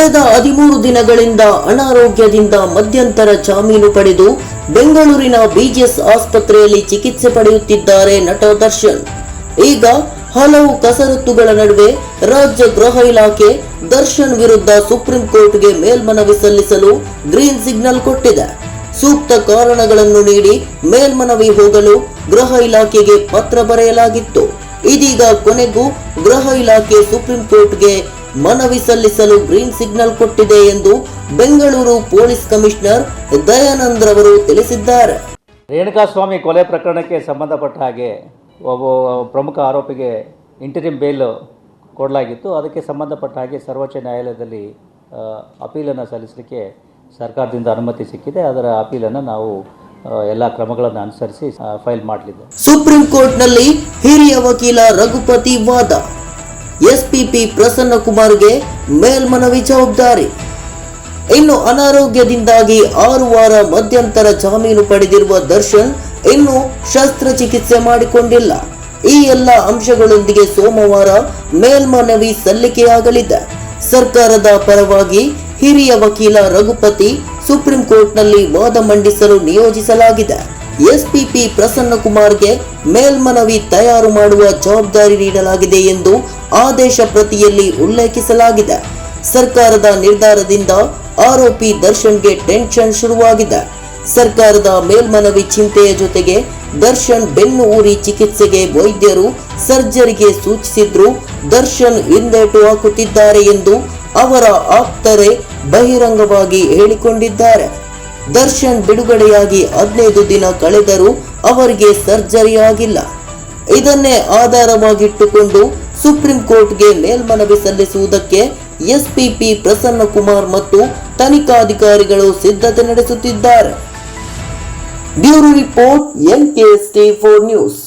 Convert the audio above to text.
ಕಳೆದ ಹದಿಮೂರು ದಿನಗಳಿಂದ ಅನಾರೋಗ್ಯದಿಂದ ಮಧ್ಯಂತರ ಜಾಮೀನು ಪಡೆದು ಬೆಂಗಳೂರಿನ ಬಿಜಿಎಸ್ ಆಸ್ಪತ್ರೆಯಲ್ಲಿ ಚಿಕಿತ್ಸೆ ಪಡೆಯುತ್ತಿದ್ದಾರೆ ನಟ ದರ್ಶನ್. ಈಗ ಹಲವು ಕಸರತ್ತುಗಳ ನಡುವೆ ರಾಜ್ಯ ಗೃಹ ಇಲಾಖೆ ದರ್ಶನ್ ವಿರುದ್ಧ ಸುಪ್ರೀಂ ಕೋರ್ಟ್ಗೆ ಮೇಲ್ಮನವಿ ಸಲ್ಲಿಸಲು ಗ್ರೀನ್ ಸಿಗ್ನಲ್ ಕೊಟ್ಟಿದೆ. ಸೂಕ್ತ ಕಾರಣಗಳನ್ನು ನೀಡಿ ಮೇಲ್ಮನವಿ ಹೋಗಲು ಗೃಹ ಇಲಾಖೆಗೆ ಪತ್ರ ಬರೆಯಲಾಗಿತ್ತು. ಇದೀಗ ಕೊನೆಗೂ ಗೃಹ ಇಲಾಖೆ ಸುಪ್ರೀಂ ಕೋರ್ಟ್ಗೆ ಮನವಿ ಸಲ್ಲಿಸಲು ಗ್ರೀನ್ ಸಿಗ್ನಲ್ ಕೊಟ್ಟಿದೆ ಎಂದು ಬೆಂಗಳೂರು ಪೊಲೀಸ್ ಕಮಿಷನರ್ ದಯಾನಂದ್ ರವರು ತಿಳಿಸಿದ್ದಾರೆ. ರೇಣುಕಾಸ್ವಾಮಿ ಕೊಲೆ ಪ್ರಕರಣಕ್ಕೆ ಸಂಬಂಧಪಟ್ಟ ಹಾಗೆ ಒಬ್ಬ ಪ್ರಮುಖ ಆರೋಪಿಗೆ ಇಂಟರಿಮ್ ಬೇಲ್ ಕೊಡಲಾಗಿತ್ತು. ಅದಕ್ಕೆ ಸಂಬಂಧಪಟ್ಟ ಹಾಗೆ ಸರ್ವೋಚ್ಚ ನ್ಯಾಯಾಲಯದಲ್ಲಿ ಅಪೀಲನ್ನು ಸಲ್ಲಿಸಲಿಕ್ಕೆ ಸರ್ಕಾರದಿಂದ ಅನುಮತಿ ಸಿಕ್ಕಿದೆ. ಅದರ ಅಪೀಲನ್ನು ನಾವು ಎಲ್ಲ ಕ್ರಮಗಳನ್ನು ಅನುಸರಿಸಿ ಫೈಲ್ ಮಾಡಲಿದ್ದೇವೆ. ಸುಪ್ರೀಂ ಕೋರ್ಟ್ನಲ್ಲಿ ಹಿರಿಯ ವಕೀಲ ರಘುಪತಿ ವಾದ. ಎಸ್ಪಿಪಿ ಪ್ರಸನ್ನ ಕುಮಾರ್ಗೆ ಮೇಲ್ಮನವಿ ಜವಾಬ್ದಾರಿ. ಇನ್ನು ಅನಾರೋಗ್ಯದಿಂದಾಗಿ ಆರು ವಾರ ಮಧ್ಯಂತರ ಜಾಮೀನು ಪಡೆದಿರುವ ದರ್ಶನ್ ಇನ್ನು ಶಸ್ತ್ರಚಿಕಿತ್ಸೆ ಮಾಡಿಕೊಂಡಿಲ್ಲ. ಈ ಎಲ್ಲ ಅಂಶಗಳೊಂದಿಗೆ ಸೋಮವಾರ ಮೇಲ್ಮನವಿ ಸಲ್ಲಿಕೆಯಾಗಲಿದೆ. ಸರ್ಕಾರದ ಪರವಾಗಿ ಹಿರಿಯ ವಕೀಲ ರಘುಪತಿ ಸುಪ್ರೀಂ ಕೋರ್ಟ್ನಲ್ಲಿ ವಾದ ಮಂಡಿಸಲು ನಿಯೋಜಿಸಲಾಗಿದೆ. ಎಸ್ಪಿಪಿ ಪ್ರಸನ್ನ ಕುಮಾರ್ಗೆ ಮೇಲ್ಮನವಿ ತಯಾರು ಮಾಡುವ ಜವಾಬ್ದಾರಿ ನೀಡಲಾಗಿದೆ ಎಂದು ಆದೇಶ ಪ್ರತಿಯಲ್ಲಿ ಉಲ್ಲೇಖಿಸಲಾಗಿದೆ. ಸರ್ಕಾರದ ನಿರ್ಧಾರದಿಂದ ಆರೋಪಿ ದರ್ಶನ್ಗೆ ಟೆನ್ಷನ್ ಶುರುವಾಗಿದೆ. ಸರ್ಕಾರದ ಮೇಲ್ಮನವಿ ಚಿಂತೆಯ ಜೊತೆಗೆ ದರ್ಶನ್ ಬೆನ್ನು ಊರಿ ಚಿಕಿತ್ಸೆಗೆ ವೈದ್ಯರು ಸರ್ಜರಿಗೆ ಸೂಚಿಸಿದ್ರು, ದರ್ಶನ್ ಹಿಂದೇಟು ಹಾಕುತ್ತಿದ್ದಾರೆ ಎಂದು ಅವರ ಆಪ್ತರೆ ಬಹಿರಂಗವಾಗಿ ಹೇಳಿಕೊಂಡಿದ್ದಾರೆ. ದರ್ಶನ್ ಬಿಡುಗಡೆಯಾಗಿ ಹದಿನೈದು ದಿನ ಕಳೆದರೂ ಅವರಿಗೆ ಸರ್ಜರಿ ಆಗಿಲ್ಲ ಇದನ್ನೇ ಆಧಾರವಾಗಿಟ್ಟುಕೊಂಡು ಸುಪ್ರೀಂ ಕೋರ್ಟ್ಗೆ ಮೇಲ್ಮನವಿ ಸಲ್ಲಿಸುವುದಕ್ಕೆ ಎಸ್ಪಿಪಿ ಪ್ರಸನ್ನ ಕುಮಾರ್ ಮತ್ತು ತನಿಖಾಧಿಕಾರಿಗಳು ಸಿದ್ಧತೆ ನಡೆಸುತ್ತಿದ್ದಾರೆ. Bureau report N K four news.